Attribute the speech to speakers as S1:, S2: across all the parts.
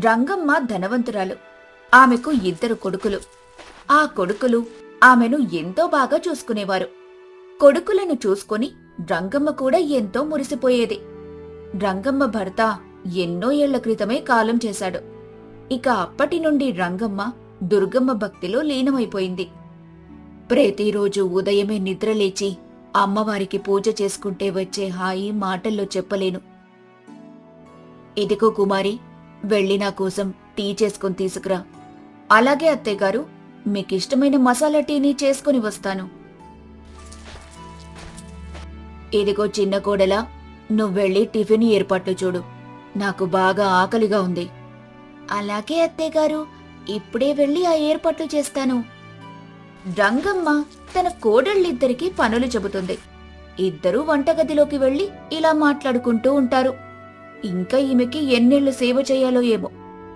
S1: రంగమ్మ ధనవంతురాలు. ఆమెకు ఇద్దరు కొడుకులు. ఆ కొడుకులు ఆమెను ఎంతో బాగా చూసుకునేవారు. కొడుకులను చూసుకొని రంగమ్మ కూడా ఎంతో మురిసిపోయేది. రంగమ్మ భర్త ఎన్నో ఏళ్ళ క్రితమే కాలం చేశాడు. ఇక అప్పటి నుండి రంగమ్మ దుర్గమ్మ భక్తిలో లీనమైపోయింది. ప్రతిరోజు ఉదయమే నిద్రలేచి అమ్మవారికి పూజ చేసుకుంటే వచ్చే హాయి మాటల్లో చెప్పలేను. ఇదిగో కుమారి వెళ్ళి నా కోసం టీ చేసుకుని తీసుకురా. అలాగే అత్తయ్యగారు మీకిష్టమైన మసాలా టీని చేసుకుని వస్తాను. ఇదిగో చిన్న కోడలా నువ్వెళ్ళి టిఫిన్ ఏర్పాట్లు చూడు. నాకు బాగా ఆకలిగా ఉంది. అలాగే అత్తయ్యగారు ఇప్పుడే వెళ్ళి ఆ ఏర్పాట్లు చేస్తాను. రంగమ్మ తన కోడళ్ళిద్దరికీ పనులు చెబుతుంది. ఇద్దరూ వంటగదిలోకి వెళ్ళి ఇలా మాట్లాడుకుంటూ ఉంటారు. ఇంకా ఈమెకి ఎన్నేళ్ళు సేవ చేయాలో ఏమో.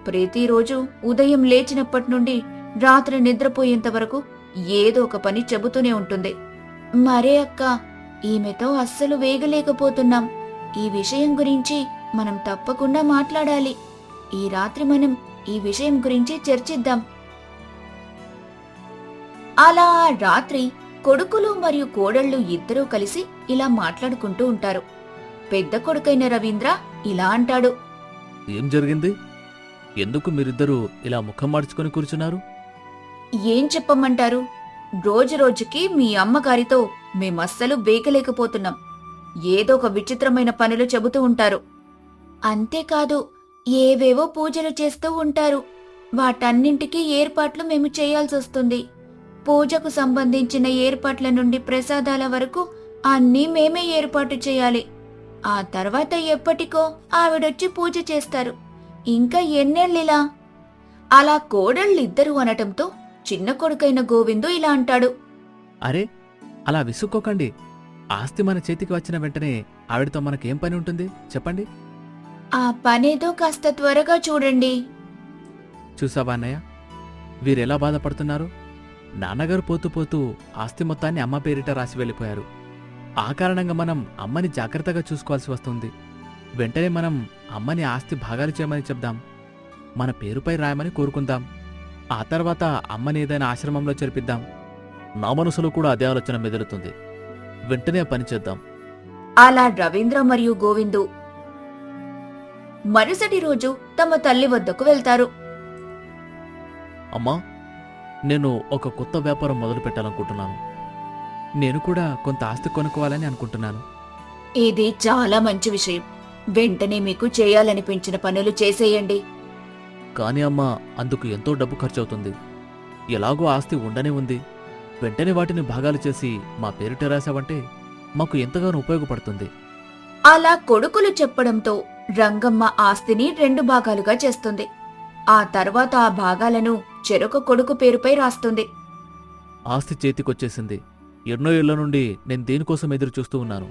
S1: ప్రతిరోజు ఉదయం లేచినప్పటి నుండి రాత్రి నిద్రపోయేంత వరకు ఏదో ఒక పని చెబుతూనే ఉంటుంది. మరే అక్క ఈమెతో అస్సలు వేగలేకపోతున్నాం. ఈ విషయం గురించి మనం తప్పకుండా మాట్లాడాలి. ఈ రాత్రి మనం ఈ విషయం గురించి చర్చిద్దాం. అలా రాత్రి కొడుకులు మరియు కోడళ్ళు ఇద్దరూ కలిసి ఇలా మాట్లాడుకుంటూ ఉంటారు. పెద్ద కొడుకైన రవీంద్ర ఇలా అంటాడు.
S2: ఏం జరిగింది? ఎందుకు మీరిద్దరూ ఇలా ముఖం మార్చుకొని కూర్చున్నారు?
S1: ఏం చెప్పమంటారు? రోజు రోజుకి మీ అమ్మగారితో మేమస్సలు వేగలేకపోతున్నాం ఏదో ఒక విచిత్రమైన పనులు చెబుతూ ఉంటారు. అంతేకాదు ఏవేవో పూజలు చేస్తూ ఉంటారు. వాటన్నింటికీ ఏర్పాట్లు మేము చేయాల్సొస్తుంది పూజకు సంబంధించిన ఏర్పాట్ల నుండి ప్రసాదాల వరకు అన్నీ మేమే ఏర్పాటు చేయాలి. ఆ తర్వాత ఎప్పటికో ఆవిడొచ్చి పూజ చేస్తారు. ఇంకా ఎన్నేళ్ళిలా? అలా కోడళ్ళిద్దరూ అనటంతో చిన్న కొడుకైన గోవిందు ఇలా అంటాడు.
S2: అరే అలా విసుక్కోకండి. ఆస్తి మన చేతికి వచ్చిన వెంటనే ఆవిడతో మనకేం పని ఉంటుంది? చెప్పండి.
S1: ఆ పనేదో కాస్త త్వరగా చూడండి.
S2: చూసావా అన్నయ్య? వీరెలా బాధపడుతున్నారు? నాన్నగారు పోతూ పోతూ ఆస్తి మొత్తాన్ని అమ్మ పేరిట రాసి వెళ్ళిపోయారు. ఆ కారణంగా మనం అమ్మని జాగ్రత్తగా చూసుకోవాల్సి వస్తుంది. వెంటనే మనం అమ్మని ఆస్తి భాగాలు చేయమని చెప్దాం. మన పేరుపై రాయమని కోరుకుందాం. ఆ తర్వాత అమ్మని ఏదైనా ఆశ్రమంలో చేర్పిద్దాం. నా మనసులో కూడా అదే ఆలోచన మెదులుతుంది. వెంటనే పని చేద్దాం.
S1: అలా రవీంద్ర మరియు గోవిందు మరుసటి రోజు తమ తల్లి వద్దకు వెళ్తారు.
S2: అమ్మా నేను ఒక కొత్త వ్యాపారం మొదలు పెట్టాలనుకుంటున్నాను నేను కూడా కొంత ఆస్తి కొనుక్కోవాలని అనుకుంటున్నాను.
S1: ఇది చాలా మంచి విషయం. వెంటనే మీకు చేయాలనిపించిన పనులు చేసేయండి.
S2: కానీ అమ్మా అందుకు ఎంతో డబ్బు ఖర్చవుతుంది. ఎలాగో ఆస్తి ఉండనే ఉంది. వెంటనే వాటిని భాగాలు చేసి మా పేరిట రాశావంటే మాకు ఎంతగానో ఉపయోగపడుతుంది.
S1: అలా కొడుకులు చెప్పడంతో రంగమ్మ ఆస్తిని రెండు భాగాలుగా చేస్తుంది. ఆ తర్వాత ఆ భాగాలను చెరొక కొడుకు పేరుపై రాస్తుంది.
S2: ఆస్తి చేతికొచ్చేసింది. ఎన్నో ఏళ్ళ నుండి నేను దేనికోసం ఎదురు చూస్తూ ఉన్నాను?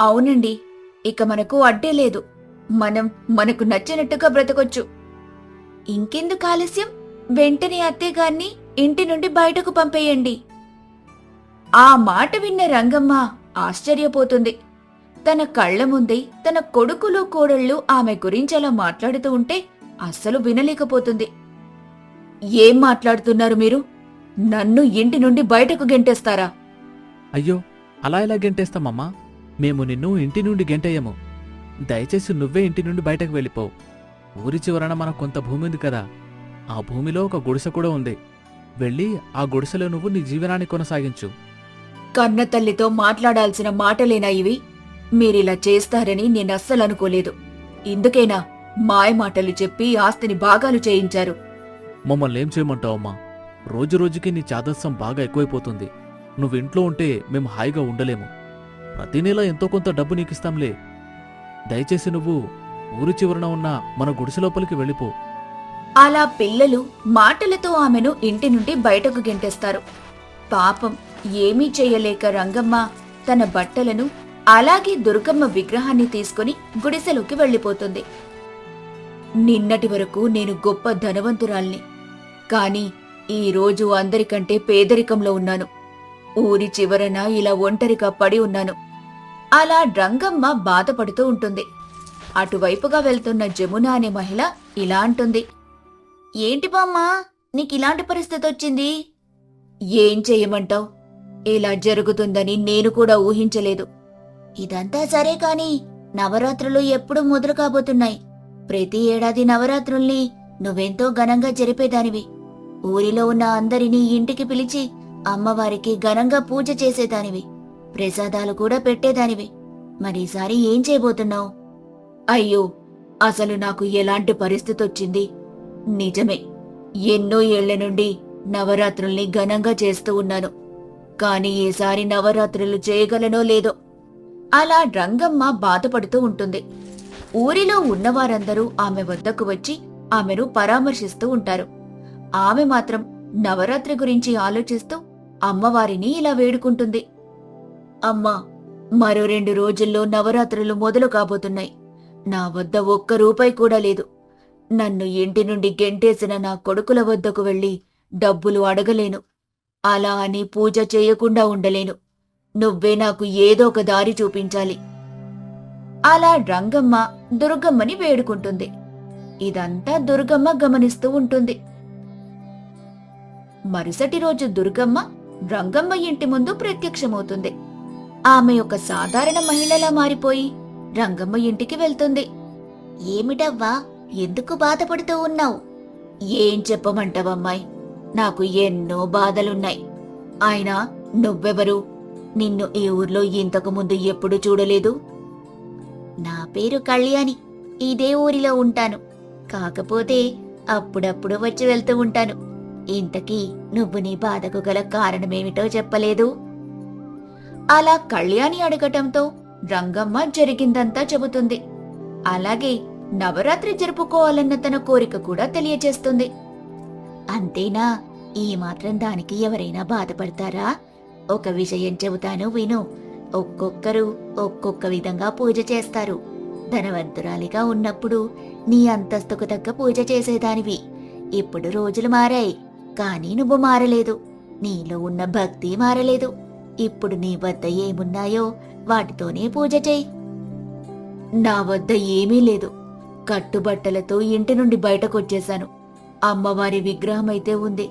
S1: అవునండి. ఇక మనకు అడ్డే లేదు. మనం మనకు నచ్చినట్టుగా బ్రతకొచ్చు. ఇంకెందుకు ఆలస్యం? వెంటనే అత్తయ్యగారిని ఇంటి నుండి బయటకు పంపేయండి. ఆ మాట విన్న రంగమ్మ ఆశ్చర్యపోతుంది. తన కళ్ళ ముందే తన కొడుకులు కోడళ్ళు ఆమె గురించి అలా మాట్లాడుతూ ఉంటే అస్సలు వినలేకపోతుంది. ఏం మాట్లాడుతున్నారు మీరు? నన్ను ఇంటి నుండి బయటకు గెంటేస్తారా?
S2: అయ్యో అలా ఎలా గెంటేస్తామమ్మా మేము నిన్ను ఇంటి నుండి గెంటేయము. దయచేసి నువ్వే ఇంటి నుండి బయటకు వెళ్ళిపోవు ఊరి చివరన మనకు కొంత భూమి ఉంది కదా. ఆ భూమిలో ఒక గుడిసె కూడా ఉంది. వెళ్ళి ఆ గుడిసెలో నువ్వు నీ జీవనాన్ని కొనసాగించు.
S1: కన్న తల్లితో మాట్లాడాల్సిన మాటలేనా ఇవి? మీరిలా చేస్తారని నేను అస్సలు అనుకోలేదు ఇందుకేనా మాయ మాటలు చెప్పి ఆస్తిని భాగాలు చేయించారు?
S2: మమ్మల్ని ఏం చేయమంటావమ్మా రోజు రోజుకి నీ చాదస్సం బాగా ఎక్కువైపోతుంది. నువ్వు ఇంట్లో ఉంటే మేము హాయిగా ఉండలేము. ప్రతి నెల ఎంతో కొంత డబ్బు నీకిస్తాంలే. దయచేసి నువ్వు ఊరి చివరన ఉన్న మన గుడిసె లోపలికి వెళ్ళిపో.
S1: అలా పిల్లలు మాటలతో ఆమెను ఇంటి నుండి బయటకు గెంటేస్తారు. పాపం ఏమీ చేయలేక రంగమ్మ తన బట్టలను అలాగే దుర్గమ్మ విగ్రహాన్ని తీసుకుని గుడిసెలోకి వెళ్ళిపోతుంది. నిన్నటి వరకు నేను గొప్ప ధనవంతురాల్ని. కాని ఈ రోజు అందరికంటే పేదరికంలో ఉన్నాను. ఊరి చివరన ఇలా ఒంటరిగా పడి ఉన్నాను. అలా రంగమ్మ బాధపడుతూ ఉంటుంది. అటువైపుగా వెళ్తున్న జమున అనే మహిళ ఇలా అంటుంది. ఏంటి బామ్మా నీకు ఇలాంటి పరిస్థితి వచ్చింది? ఏం చెయ్యమంటావ్ ఇలా జరుగుతుందని నేను కూడా ఊహించలేదు. ఇదంతా సరే కాని నవరాత్రులు ఎప్పుడు మొదలు కాబోతున్నాయి. ప్రతి ఏడాది నవరాత్రుల్ని నువ్వెంతో ఘనంగా జరిపేదానివి. ఊరిలో ఉన్న అందరినీ ఇంటికి పిలిచి అమ్మవారికి ఘనంగా పూజ చేసేదానివి ప్రసాదాలు కూడా పెట్టేదానివి. మరీసారి ఏం చేయబోతున్నావు? అయ్యో అసలు నాకు ఎలాంటి పరిస్థితి వచ్చింది నిజమే ఎన్నో ఏళ్ళ నుండి నవరాత్రుల్ని ఘనంగా చేస్తూ ఉన్నాను. కాని ఈసారి నవరాత్రులు చేయగలనో లేదో. అలా రంగమ్మ బాధపడుతూ ఉంటుంది. ఊరిలో ఉన్నవారందరూ ఆమె వద్దకు వచ్చి ఆమెను పరామర్శిస్తూ ఉంటారు. ఆమె మాత్రం నవరాత్రి గురించి ఆలోచిస్తూ అమ్మవారిని ఇలా వేడుకుంటుంది. అమ్మా మరో రెండు రోజుల్లో నవరాత్రులు మొదలు కాబోతున్నాయి. నా వద్ద ఒక్క రూపాయి కూడా లేదు. నన్ను ఇంటి నుండి గెంటేసిన నా కొడుకుల వద్దకు వెళ్ళి డబ్బులు అడగలేను. అలా అని పూజ చేయకుండా ఉండలేను. నువ్వే నాకు ఏదో ఒక దారి చూపించాలి. అలా రంగమ్మ దుర్గమ్మని వేడుకుంటుంది. ఇదంతా దుర్గమ్మ గమనిస్తూ ఉంటుంది. మరుసటి రోజు దుర్గమ్మ రంగమ్మ ఇంటి ముందు ప్రత్యక్షమవుతుంది. ఆమె ఒక సాధారణ మహిళలా మారిపోయి రంగమ్మ ఇంటికి వెళ్తుంది. ఏమిటవ్వా ఎందుకు బాధపడుతూ ఉన్నావు? ఏం చెప్పమంటావమ్మాయి నాకు ఎన్నో బాధలున్నాయి. ఆయన నువ్వెవరు? నిన్ను ఈ ఊర్లో ఇంతకు ముందు ఎప్పుడు చూడలేదు? నా పేరు కళ్యాణి. ఇదే ఊరిలో ఉంటాను. కాకపోతే అప్పుడప్పుడు వచ్చి వెళ్తూ ఉంటాను. ఇంతకీ నువ్వు నీ బాధకు గల కారణమేమిటో చెప్పలేదు? అలా కళ్యాణి అడగటంతో రంగమ్మ జరిగిందంతా చెబుతుంది. అలాగే నవరాత్రి జరుపుకోవాలన్న తన కోరిక కూడా తెలియజేస్తుంది అంతేనా? ఈ మాత్రం దానికి ఎవరైనా బాధపడతారా? ఒక విషయం చెబుతాను విను. ఒక్కొక్కరు ఒక్కొక్క విధంగా పూజ చేస్తారు. ధనవంతురాలిగా ఉన్నప్పుడు నీ అంతస్తుకు తగ్గ పూజ చేసేదానివి. ఇప్పుడు రోజులు మారాయి. కానీ నువ్వు మారలేదు. నీలో ఉన్న భక్తి మారలేదు. ఇప్పుడు నీ వద్ద ఏమున్నాయో వాటితోనే పూజ చేయి. నా వద్ద ఏమీ లేదు. కట్టుబట్టలతో ఇంటి నుండి బయటకొచ్చేశాను. అమ్మవారి విగ్రహం అయితే ఉంది.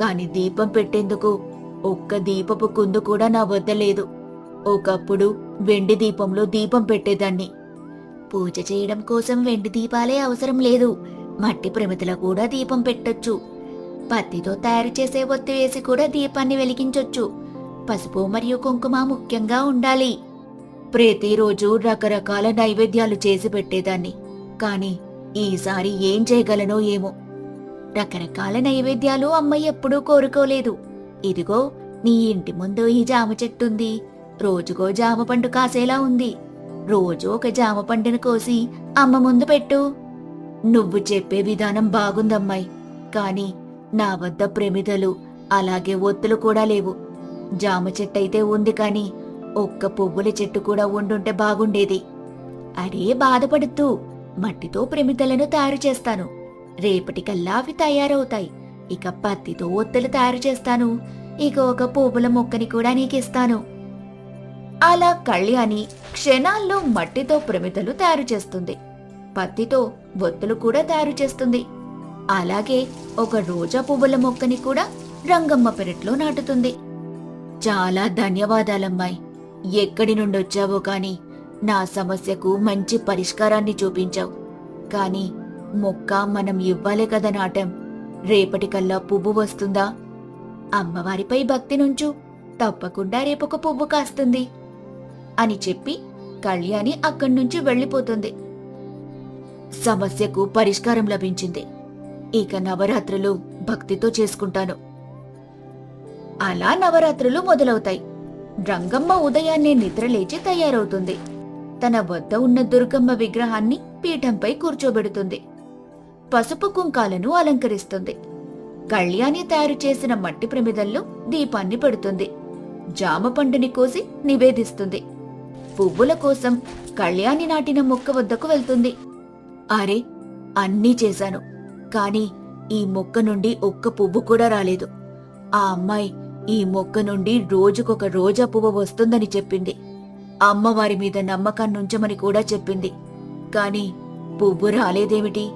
S1: కాని దీపం పెట్టేందుకు ఒక్క దీపపు కుందు కూడా నా వద్ద లేదు. ఒకప్పుడు వెండి దీపంలో దీపం పెట్టేదాన్ని. పూజ చేయడం కోసం వెండి దీపాలే అవసరం లేదు. మట్టి ప్రమిదలో కూడా దీపం పెట్టొచ్చు. పత్తితో తయారు చేసే ఒత్తి వేసి కూడా దీపాన్ని వెలిగించొచ్చు. పసుపు మరియు కుంకుమ ముఖ్యంగా ఉండాలి. ప్రతిరోజు రకరకాల నైవేద్యాలు చేసి పెట్టేదాన్ని. కాని ఈసారి ఏం చేయగలనో ఏమో. రకరకాల నైవేద్యాలు అమ్మ ఎప్పుడూ కోరుకోలేదు. ఇదిగో నీ ఇంటి ముందు ఈ జామ చెట్టుంది రోజుకో జామ పండు కాసేలా ఉంది. రోజు ఒక జామ పండును కోసి అమ్మ ముందు పెట్టు. నువ్వు చెప్పే విధానం బాగుందమ్మాయి. కానీ నా వద్ద ప్రమిదలు అలాగే ఒత్తులు కూడా లేవు. జామ చెట్టు అయితే ఉంది కాని ఒక్క పువ్వుల చెట్టు కూడా ఉండుంటే బాగుండేది. అరే బాధపడుతూ మట్టితో ప్రమిదలను తయారు చేస్తాను. రేపటికల్లా అవి తయారవుతాయి. ఇక పత్తితో ఒత్తులు తయారు చేస్తాను. ఇక ఒక పువ్వుల మొక్కని కూడా నీకిస్తాను. అలా కళ్యాణి క్షణాల్లో మట్టితో ప్రమిదలు తయారు చేస్తుంది. పత్తితో ఒత్తులు కూడా తయారు చేస్తుంది. అలాగే ఒక రోజా పువ్వుల మొక్కని కూడా రంగమ్మ పెరట్లో నాటుతుంది. చాలా ధన్యవాదాలమ్మాయి. ఎక్కడి నుండొచ్చావో కాని నా సమస్యకు మంచి పరిష్కారాన్ని చూపించావు. కాని మొక్క మనం ఇవ్వాలే కదా నాటం. రేపటికల్లా పువ్వు వస్తుందా? అమ్మవారిపై భక్తి నుంచు తప్పకుండా రేపొక పువ్వు కాస్తుంది. అని చెప్పి కళ్యాణి అక్కడి నుంచి వెళ్ళిపోతుంది. సమస్యకు పరిష్కారం లభించింది. ఇక నవరాత్రులు భక్తితో చేసుకుంటాను. అలా నవరాత్రులు మొదలవుతాయి. రంగమ్మ ఉదయాన్నే నిద్రలేచి తయారవుతుంది. తన వద్ద ఉన్న దుర్గమ్మ విగ్రహాన్ని పీఠంపై కూర్చోబెడుతుంది. పసుపు కుంకాలను అలంకరిస్తుంది. కళ్యాణి తయారు చేసిన మట్టి ప్రమిదల్లో దీపాన్ని పెడుతుంది. జామ పండుని కోసి నివేదిస్తుంది. పువ్వుల కోసం కళ్యాణి నాటిన మొక్క వద్దకు వెళ్తుంది. అరే అన్నీ చేశాను. కాని ఈ మొక్క నుండి ఒక్క పువ్వు కూడా రాలేదు. ఆ అమ్మాయి ఈ మొక్క నుండి రోజుకొక రోజా పువ్వు వస్తుందని చెప్పింది. అమ్మవారి మీద నమ్మకాన్నుంచమని కూడా చెప్పింది. కాని పువ్వు రాలేదేమిటి?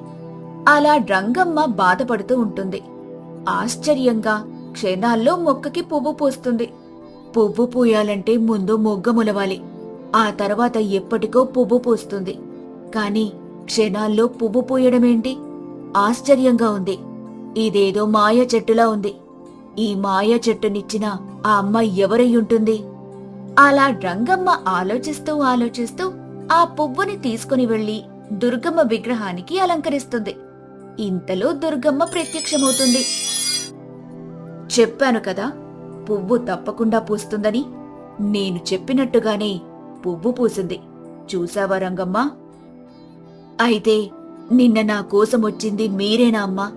S1: అలా రంగమ్మ బాధపడుతూ ఉంటుంది. ఆశ్చర్యంగా క్షణాల్లో మొక్కకి పువ్వు పూస్తుంది. పువ్వు పూయాలంటే ముందు మొగ్గ ములవాలి. ఆ తర్వాత ఎప్పటికో పువ్వు పూస్తుంది. కాని క్షణాల్లో పువ్వు పూయడమేంటి? ఆశ్చర్యంగా ఉంది. ఇదేదో మాయ చెట్టులా ఉంది. ఈ మాయ చెట్టునిచ్చిన ఆ అమ్మ ఎవరై ఉంటుంది? అలా రంగమ్మ ఆలోచిస్తూ ఆలోచిస్తూ ఆ పువ్వుని తీసుకుని వెళ్ళి దుర్గమ్మ విగ్రహానికి అలంకరిస్తుంది. ఇంతలో దుర్గమ్మ ప్రత్యక్షమవుతుంది. చెప్పాను కదా పువ్వు తప్పకుండా పూస్తుందని. నేను చెప్పినట్టుగానే పువ్వు పూసింది. చూసావా రంగమ్మ? అయితే నిన్న నా కోసం వచ్చింది మీరేనా అమ్మా?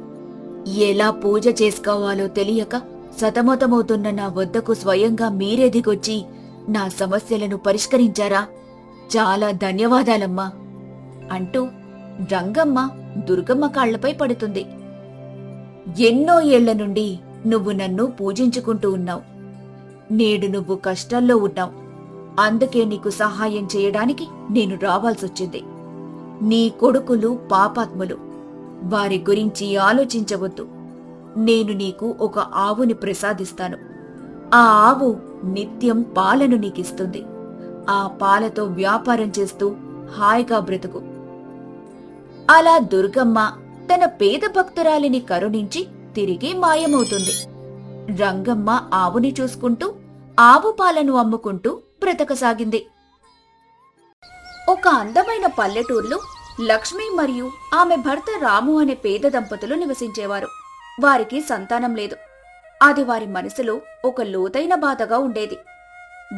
S1: ఎలా పూజ చేసుకోవాలో తెలియక సతమతమవుతున్న నా వద్దకు స్వయంగా మీరే దిగొచ్చి నా సమస్యలను పరిష్కరించారా? చాలా ధన్యవాదాలమ్మా. అంటూ రంగమ్మ దుర్గమ్మ కాళ్ళపై పడుతుంది. ఎన్నో ఏళ్ళ నుండి నువ్వు నన్ను పూజించుకుంటూ ఉన్నావు. నేడు నువ్వు కష్టాల్లో ఉన్నావు. అందుకే నీకు సహాయం చేయడానికి నేను రావాల్సొచ్చింది. నీ కొడుకులు పాపాత్ములు. వారి గురించి ఆలోచించవద్దు. నేను నీకు ఒక ఆవుని ప్రసాదిస్తాను. ఆ ఆవు నిత్యం పాలను నీకిస్తుంది. ఆ పాలతో వ్యాపారం చేస్తూ హాయిగా బ్రతుకు. అలా దుర్గమ్మ తన పేద భక్తురాలిని కరుణించి తిరిగి మాయమవుతుంది. రంగమ్మ ఆవుని చూసుకుంటూ ఆవు పాలను అమ్ముకుంటూ బ్రతకసాగింది. ఒక అందమైన పల్లెటూర్లో లక్ష్మి మరియు ఆమె భర్త రాము అనే పేద దంపతులు నివసించేవారు. వారికి సంతానం లేదు. అది వారి మనసులో ఒక లోతైన బాధగా ఉండేది.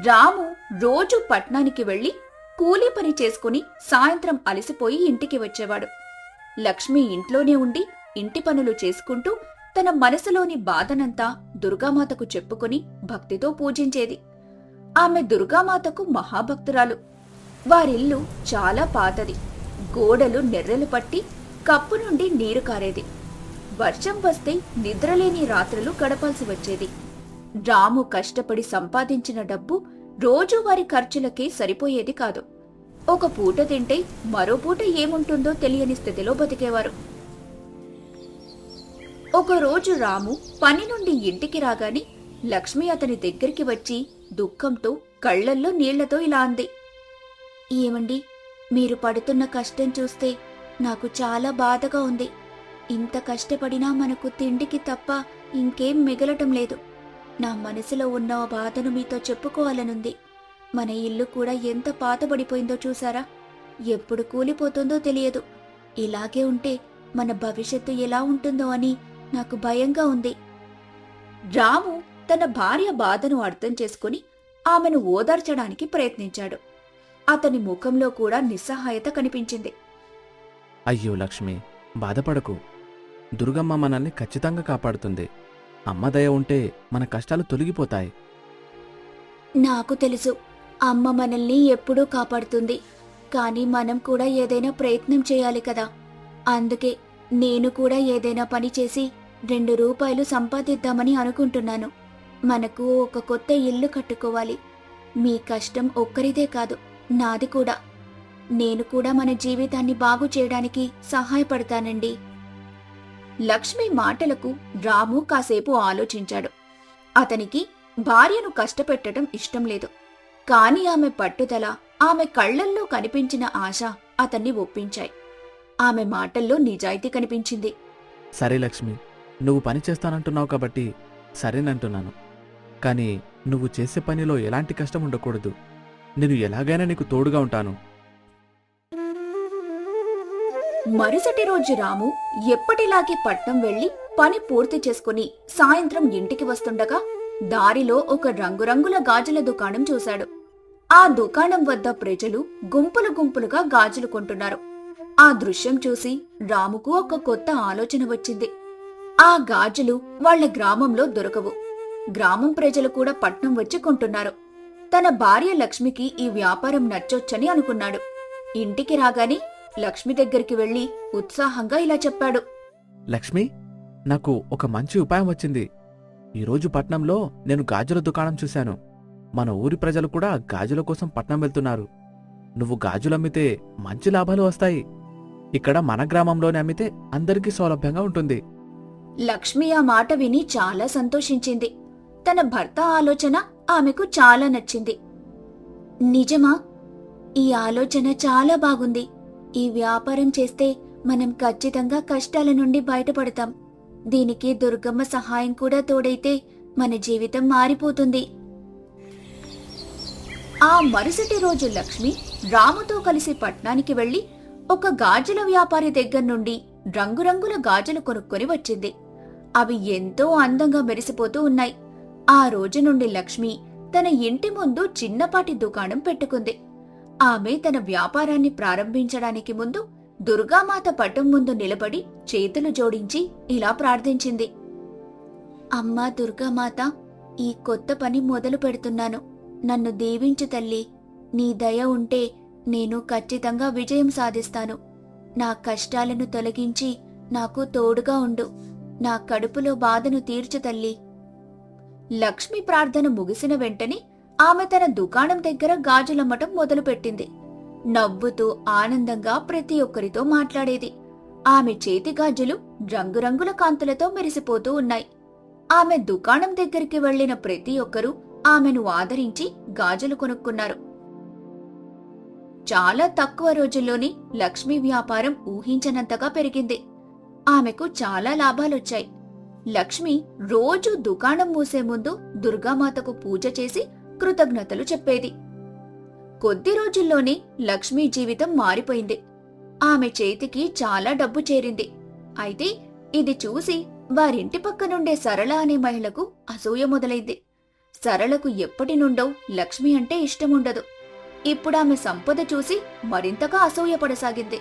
S1: రాము రోజు పట్నానికి వెళ్ళి కూలీ పని చేసుకుని సాయంత్రం అలసిపోయి ఇంటికి వచ్చేవాడు. లక్ష్మి ఇంట్లోనే ఉండి ఇంటి పనులు చేసుకుంటూ తన మనసులోని బాధనంతా దుర్గామాతకు చెప్పుకుని భక్తితో పూజించేది. ఆమె దుర్గామాతకు మహాభక్తురాలు. వారిల్లు చాలా పాతది. గోడలు నెర్రెలు పట్టి కప్పు నుండి నీరు కారేది. వర్షం వస్తే నిద్రలేని రాత్రులు గడపాల్సి వచ్చేది. రాము కష్టపడి సంపాదించిన డబ్బు రోజువారి ఖర్చులకే సరిపోయేది కాదు. ఒక పూట తింటే మరో పూట ఏముంటుందో తెలియని స్థితిలో బతికేవారు. ఒకరోజు రాము పని నుండి ఇంటికి రాగానే లక్ష్మి అతని దగ్గరికి వచ్చి దుఃఖంతో కళ్ళల్లో నీళ్ళతో ఇలా అంది. ఏమండి? మీరు పడుతున్న కష్టం చూస్తే నాకు చాలా బాధగా ఉంది. ఇంత కష్టపడినా మనకు తిండికి తప్ప ఇంకేం మిగలటం లేదు. నా మనసులో ఉన్న బాధను మీతో చెప్పుకోవాలనుంది. మన ఇల్లు కూడా ఎంత పాతబడిపోయిందో చూసారా? ఎప్పుడు కూలిపోతుందో తెలియదు. ఇలాగే ఉంటే మన భవిష్యత్తు ఎలా ఉంటుందో అని నాకు భయంగా ఉంది. రాము తన భార్య బాధను అర్థం చేసుకుని ఆమెను ఓదార్చడానికి ప్రయత్నించాడు. అతని ముఖంలో కూడా నిస్సహాయత కనిపించింది.
S2: అయ్యో లక్ష్మి బాధపడకు. దుర్గమ్మ మనల్ని ఖచ్చితంగా కాపాడుతుంది. అమ్మ దయ ఉంటే మన కష్టాలు తొలగిపోతాయి.
S1: నాకు తెలుసు అమ్మ మనల్ని ఎప్పుడూ కాపాడుతుంది. కానీ మనం కూడా ఏదైనా ప్రయత్నం చేయాలి కదా. అందుకే నేను కూడా ఏదైనా పని చేసి రెండు రూపాయలు సంపాదిద్దామని అనుకుంటున్నాను. మనకు ఒక కొత్త ఇల్లు కట్టుకోవాలి. మీ కష్టం ఒక్కరిదే కాదు. నాది కూడా. నేను కూడా మన జీవితాన్ని బాగు చేయడానికి సహాయపడతానండి. లక్ష్మి మాటలకు రాము కాసేపు ఆలోచించాడు. అతనికి భార్యను కష్టపెట్టడం ఇష్టం లేదు. కాని ఆమె పట్టుదల ఆమె కళ్ళల్లో కనిపించిన ఆశ అతన్ని ఒప్పించాయి. ఆమె మాటల్లో నిజాయితీ కనిపించింది.
S2: సరే లక్ష్మి నువ్వు పని చేస్తానంటున్నావు కాబట్టి సరేనంటున్నాను. కానీ నువ్వు చేసే పనిలో ఎలాంటి కష్టం ఉండకూడదు. నేను ఎలాగైనా నీకు తోడుగా ఉంటాను.
S1: మరుసటి రోజు రాము ఎప్పటిలాగే పట్నం వెళ్ళి పని పూర్తి చేసుకుని సాయంత్రం ఇంటికి వస్తుండగా దారిలో ఒక రంగురంగుల గాజుల దుకాణం చూశాడు. ఆ దుకాణం వద్ద ప్రజలు గుంపులు గుంపులుగా గాజులు కొంటున్నారు. ఆ దృశ్యం చూసి రాముకు ఒక కొత్త ఆలోచన వచ్చింది. ఆ గాజులు వాళ్ళ గ్రామంలో దొరకవు. గ్రామం ప్రజలు కూడా పట్నం వచ్చి కొంటున్నారు. తన భార్య లక్ష్మికి ఈ వ్యాపారం నచ్చొచ్చని అనుకున్నాడు. ఇంటికి రాగానే లక్ష్మి దగ్గరికి వెళ్ళి ఉత్సాహంగా ఇలా చెప్పాడు.
S2: లక్ష్మి నాకు ఒక మంచి ఉపాయం వచ్చింది. ఈరోజు పట్నంలో నేను గాజుల దుకాణం చూశాను. మన ఊరి ప్రజలు కూడా గాజుల కోసం పట్నం వెళ్తున్నారు. నువ్వు గాజులు అమ్మితే మంచి లాభాలు వస్తాయి. ఇక్కడ మన గ్రామంలోనే అమ్మితే అందరికీ సౌలభ్యంగా ఉంటుంది.
S1: లక్ష్మి ఆ మాట విని చాలా సంతోషించింది. తన భర్త ఆలోచన ఆమెకు చాలా నచ్చింది. నిజమా? ఈ ఆలోచన చాలా బాగుంది. ఈ వ్యాపారం చేస్తే మనం ఖచ్చితంగా కష్టాల నుండి బయటపడతాం. దీనికి దుర్గమ్మ సహాయం కూడా తోడైతే మన జీవితం మారిపోతుంది. ఆ మరుసటి రోజు లక్ష్మి రాముతో కలిసి పట్నానికి వెళ్ళి ఒక గాజుల వ్యాపారి దగ్గర నుండి రంగురంగుల గాజులు కొనుక్కొని వచ్చింది. అవి ఎంతో అందంగా మెరిసిపోతూ ఉన్నాయి. ఆ రోజు నుండి లక్ష్మి తన ఇంటి ముందు చిన్నపాటి దుకాణం పెట్టుకుంది. ఆమె తన వ్యాపారాన్ని ప్రారంభించడానికి ముందు దుర్గామాత పటం ముందు నిలబడి చేతులు జోడించి ఇలా ప్రార్థించింది. అమ్మా దుర్గామాత ఈ కొత్త పని మొదలు పెడుతున్నాను. నన్ను దీవించు తల్లి. నీ దయ ఉంటే నేను ఖచ్చితంగా విజయం సాధిస్తాను. నా కష్టాలను తొలగించి నాకు తోడుగా ఉండు. నా కడుపులో బాధను తీర్చు తల్లి. లక్ష్మి ప్రార్థన ముగిసిన వెంటనే ఆమె తన దుకాణం దగ్గర గాజులమ్మటం మొదలుపెట్టింది. నవ్వుతూ ఆనందంగా ప్రతి ఒక్కరితో మాట్లాడేది. ఆమె చేతి గాజులు రంగురంగుల కాంతులతో మెరిసిపోతూ ఉన్నాయి. ఆమె దుకాణం దగ్గరికి వెళ్ళిన ప్రతి ఒక్కరూ ఆమెను ఆదరించి గాజులు కొనుక్కున్నారు. చాలా తక్కువ రోజుల్లోనే లక్ష్మీ వ్యాపారం ఊహించనంతగా పెరిగింది. ఆమెకు చాలా లాభాలొచ్చాయి. లక్ష్మి రోజు దుకాణం మూసే ముందు దుర్గామాతకు పూజ చేసి కృతజ్ఞతలు చెప్పేది. కొద్ది రోజుల్లోనే లక్ష్మీ జీవితం మారిపోయింది. ఆమె చేతికి చాలా డబ్బు చేరింది. అయితే ఇది చూసి వారింటి పక్కనుండే సరళ అనే మహిళకు అసూయ మొదలైంది. సరళకు ఎప్పటి నుండో లక్ష్మి అంటే ఇష్టముండదు. ఇప్పుడామె సంపద చూసి మరింతగా అసూయపడసాగింది.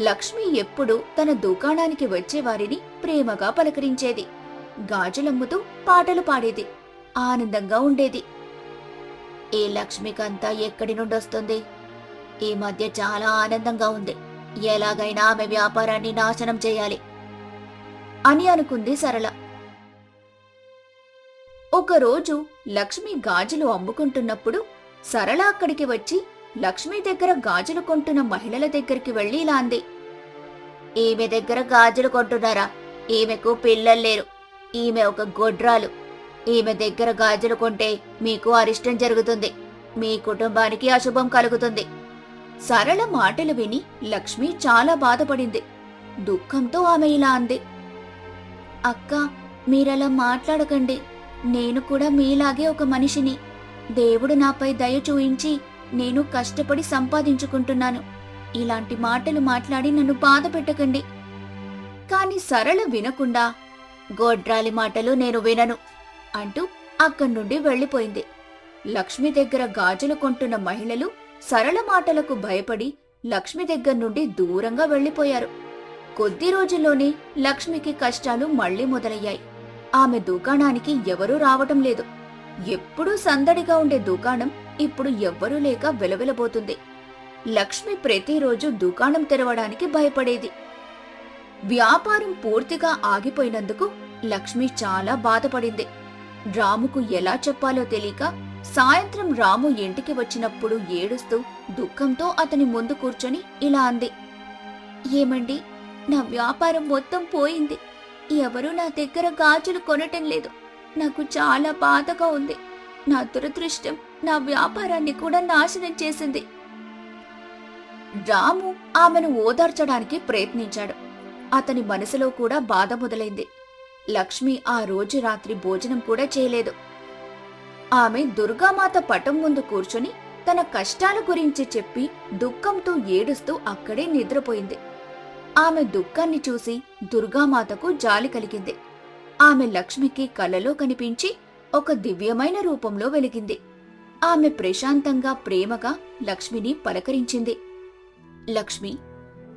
S1: లక్ష్మి ఎప్పుడూ తన దుకాణానికి వచ్చేవారిని ప్రేమగా పలకరించేది. గాజులమ్ముతూ పాటలు పాడేది. ఆనందంగా ఉండేది. ఏ లక్ష్మికంతా ఎక్కడి నుండొస్తుంది? ఈ మధ్య చాలా ఆనందంగా ఉంది. ఎలాగైనా ఆమె వ్యాపారాన్ని నాశనం చేయాలి. అని అనుకుంది సరళ. ఒకరోజు లక్ష్మి గాజులు అమ్ముకుంటున్నప్పుడు సరళ అక్కడికి వచ్చి లక్ష్మి దగ్గర గాజులు కొంటున్న మహిళల దగ్గరికి వెళ్ళి ఇలా అంది. ఈమె దగ్గర గాజులు కొంటున్నారా? ఈమెకు పిల్లలు లేరు. ఈమె ఒక గొడ్రాలు. ఈమె దగ్గర గాజులు కొంటే మీకు అరిష్టం జరుగుతుంది. మీ కుటుంబానికి అశుభం కలుగుతుంది. సరళ మాటలు విని లక్ష్మి చాలా బాధపడింది. దుఃఖంతో ఆమె ఇలా అంది. అక్క మీరలా మాట్లాడకండి. నేను కూడా మీలాగే ఒక మనిషిని. దేవుడు నాపై దయ చూయించి నేను కష్టపడి సంపాదించుకుంటున్నాను. ఇలాంటి మాటలు మాట్లాడి నన్ను బాధ పెట్టకండి. కాని సరళ వినకుండా గోడ్రాలి మాటలు నేను వినను అంటూ అక్కడి నుండి వెళ్ళిపోయింది లక్ష్మి దగ్గర గాజులు కొంటున్న మహిళలు సరళ మాటలకు భయపడి లక్ష్మి దగ్గర నుండి దూరంగా వెళ్ళిపోయారు కొద్ది రోజుల్లోనే లక్ష్మికి కష్టాలు మళ్ళీ మొదలయ్యాయి. ఆమె దుకాణానికి ఎవరూ రావటం లేదు. ఎప్పుడూ సందడిగా ఉండే దుకాణం ఇప్పుడు ఎవ్వరూ లేక వెలవెలబోతుంది. లక్ష్మి ప్రతిరోజు దుకాణం తెరవడానికి భయపడేది. వ్యాపారం పూర్తిగా ఆగిపోయినందుకు లక్ష్మి చాలా బాధపడింది. రాముకు ఎలా చెప్పాలో తెలియక సాయంత్రం రాము ఇంటికి వచ్చినప్పుడు ఏడుస్తూ దుఃఖంతో అతని ముందు కూర్చొని ఇలా అంది. ఏమండి నా వ్యాపారం మొత్తం పోయింది. ఎవరూ నా దగ్గర గాజులు కొనటం లేదు. నాకు చాలా బాధగా ఉంది. నా దురదృష్టం నా వ్యాపారాన్ని కూడా నాశనం చేసింది. రాము ఆమెను ఓదార్చడానికి ప్రయత్నించాడు. అతని మనసులో కూడా బాధ మొదలైంది. లక్ష్మి ఆ రోజు రాత్రి భోజనం కూడా చేయలేదు. ఆమె దుర్గామాత పటం ముందు కూర్చొని తన కష్టాల గురించి చెప్పి దుఃఖంతో ఏడుస్తూ అక్కడే నిద్రపోయింది. ఆమె దుఃఖాన్ని చూసి దుర్గామాతకు జాలి కలిగింది. ఆమె లక్ష్మికి కలలో కనిపించి ఒక దివ్యమైన రూపంలో వెలిగింది. ఆమె ప్రశాంతంగా ప్రేమగా లక్ష్మిని పలకరించింది. లక్ష్మి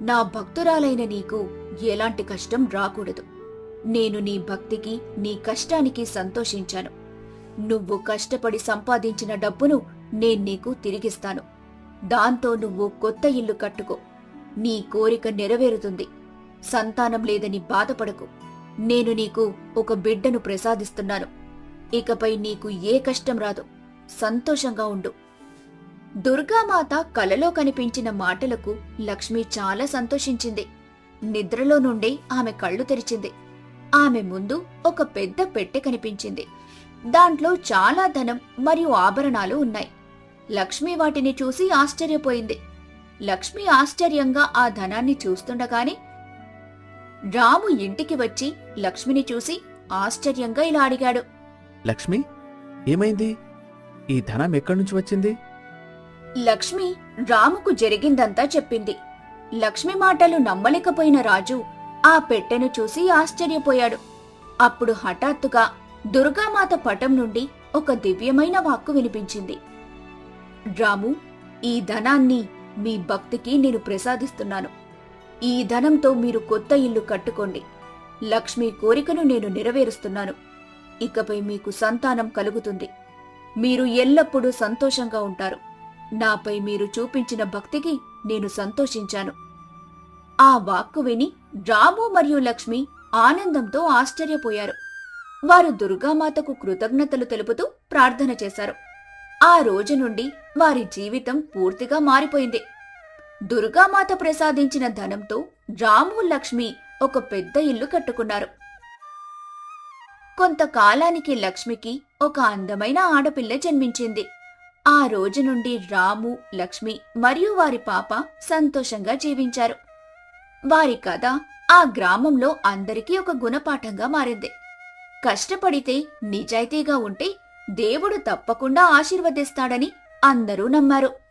S1: నా భక్తురాలైన నీకు ఎలాంటి కష్టం రాకూడదు. నేను నీ భక్తికి నీ కష్టానికి సంతోషించాను. నువ్వు కష్టపడి సంపాదించిన డబ్బును నేను నీకు తిరిగిస్తాను. దాంతో నువ్వు కొత్త ఇల్లు కట్టుకో. నీ కోరిక నెరవేరుతుంది. సంతానం లేదని బాధపడకు. నేను నీకు ఒక బిడ్డను ప్రసాదిస్తున్నాను. ఇకపై నీకు ఏ కష్టం రాదు. సంతోషంగా ఉండు. దుర్గామాత కలలో కనిపించిన మాటలకు లక్ష్మి చాలా సంతోషించింది. నిద్రలో నుండి ఆమె కళ్ళు తెరిచింది. ఆమె ముందు ఒక పెద్ద పెట్టె కనిపించింది. దాంట్లో చాలా ధనం మరియు ఆభరణాలు ఉన్నాయి. లక్ష్మి వాటిని చూసి ఆశ్చర్యపోయింది. లక్ష్మి ఆశ్చర్యంగా ఆ ధనాన్ని చూస్తుండగానే రాము ఇంటికి వచ్చి లక్ష్మిని చూసి ఆశ్చర్యంగా ఇలా అడిగాడు.
S2: లక్ష్మి ఏమైంది? ఈ ధనం ఎక్కడి నుంచి వచ్చింది?
S1: లక్ష్మి రాముకు జరిగిందంతా చెప్పింది. లక్ష్మి మాటలు నమ్మలేకపోయిన రాజు ఆ పెట్టెను చూసి ఆశ్చర్యపోయాడు. అప్పుడు హఠాత్తుగా దుర్గామాత పటం నుండి ఒక దివ్యమైన వాక్కు వినిపించింది. రాము ఈ ధనాన్ని మీ భక్తికి నేను ప్రసాదిస్తున్నాను. ఈ ధనంతో మీరు కొత్త ఇల్లు కట్టుకోండి. లక్ష్మి కోరికను నేను నెరవేరుస్తున్నాను. ఇకపై మీకు సంతానం కలుగుతుంది. మీరు ఎల్లప్పుడూ సంతోషంగా ఉంటారు. నాపై మీరు చూపించిన భక్తికి నేను సంతోషించాను. ఆ వాక్కు విని రాము మరియు లక్ష్మి ఆనందంతో ఆశ్చర్యపోయారు. వారు దుర్గామాతకు కృతజ్ఞతలు తెలుపుతూ ప్రార్థన చేశారు. ఆ రోజు నుండి వారి జీవితం పూర్తిగా మారిపోయింది. దుర్గామాత ప్రసాదించిన ధనంతో రాము లక్ష్మి ఒక పెద్ద ఇల్లు కట్టుకున్నారు. కొంతకాలానికి లక్ష్మికి ఒక అందమైన ఆడపిల్ల జన్మించింది. ఆ రోజు నుండి రాము లక్ష్మి మరియు వారి పాప సంతోషంగా జీవించారు. వారి కథ ఆ గ్రామంలో అందరికీ ఒక గుణపాఠంగా మారింది. కష్టపడితే నిజాయితీగా ఉంటే దేవుడు తప్పకుండా ఆశీర్వదిస్తాడని అందరూ నమ్మారు.